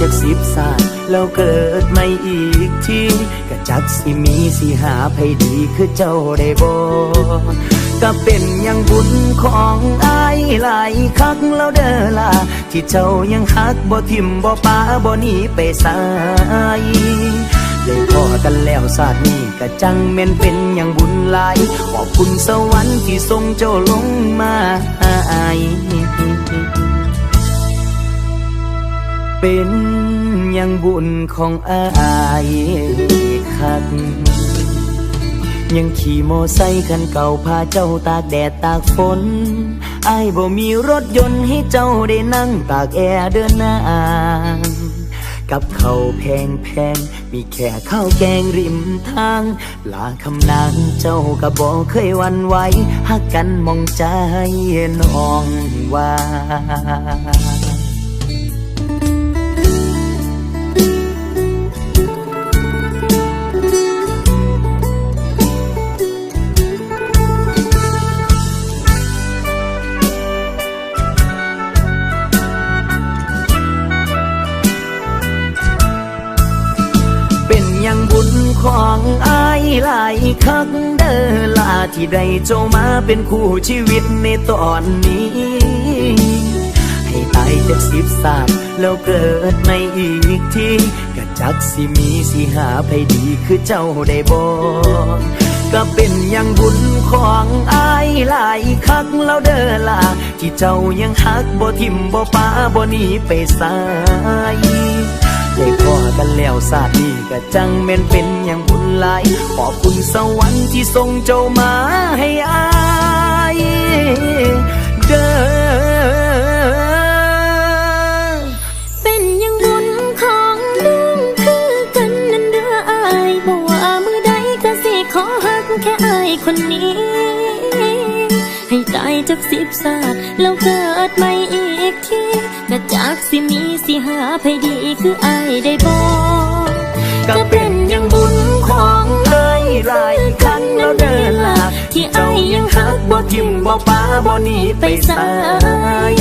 จากสิบศาสตร์แล้วเกิดไม่อีกทีก็จักสิมีสิหาภัยดีคือเจ้าได้บ่ก็เป็นอยังบุญของอายหลายคักแล้วเด้อล่ะที่เจ้ายังฮักบ่ทิมบ่ปาบ่หนีไปสายได้พอกันแล้วศาสตร์นี้ก็จังแม่นเป็นอย่างบุญหลาย ขอบคุณสวรรค์ที่ทรงเจ้าลงมาอายเป็น ย่างบุญของอายคัก ยังขี่โมไซคันเก่าพาเจ้าตากแดดตากฝนอายบ่มีรถยนต์ให้เจ้าได้นั่งตากแอร์เดินหน้ากับเขาแพงแพง มีแค่ข้าวแกงริมทาง ลาคำนางเจ้าก็บอกเคยวันไหวหักกันมองใจน้องว่า ของอายหลายคักเด้อลาที่ได้เจ้ามาเป็นคู่ชีวิตในตอนนี้ ให้ตายจากสิบสามแล้วเกิดไม่อีกทีก็จักสิมีสิหาภัยดีคือเจ้าได้บ่ก็เป็นอย่างบุญของอายหลายคักแล้วเด้อล่ะที่เจ้ายังฮักบ่ทิมบ่ปาบ่หนีไปสาย ได้พอกันแล้วศาสนี้ก็จังแม่นเป็นอย่างบุญหลาย ขอบคุณสวรรค์ที่ทรงเจ้ามาให้อายเด้อเป็นอยังบุญของน้องคือกันนั่นเด้ออายบอกว่ามือใดก็สิขอหักแค่อายคนนี้ ให้ตายจากสิบศาสตร์แล้วเกิดใหม่อีากสิมีสิหาภัยดีคืออายได้บอกก็เป็นอย่างบุญของเอ้ยหลายครั้งแล้วเด้อล่ะที่เจ้ายังฮักบ่ทิมบ่ป้าบ่หนีไปสาย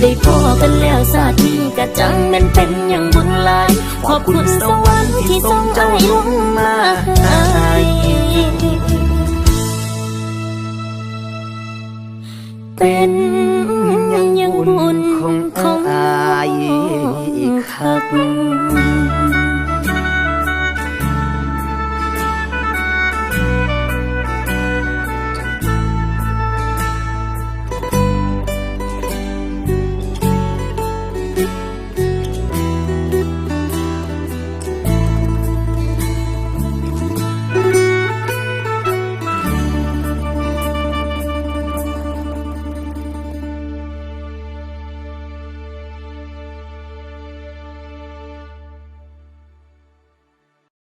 ได้พอกันแล้วศาสตร์นี้ก็จังแมันเป็นอย่างบุญลาย ขอบคุณสวรรค์ที่ทรงใจลงมาให้เป็น คัก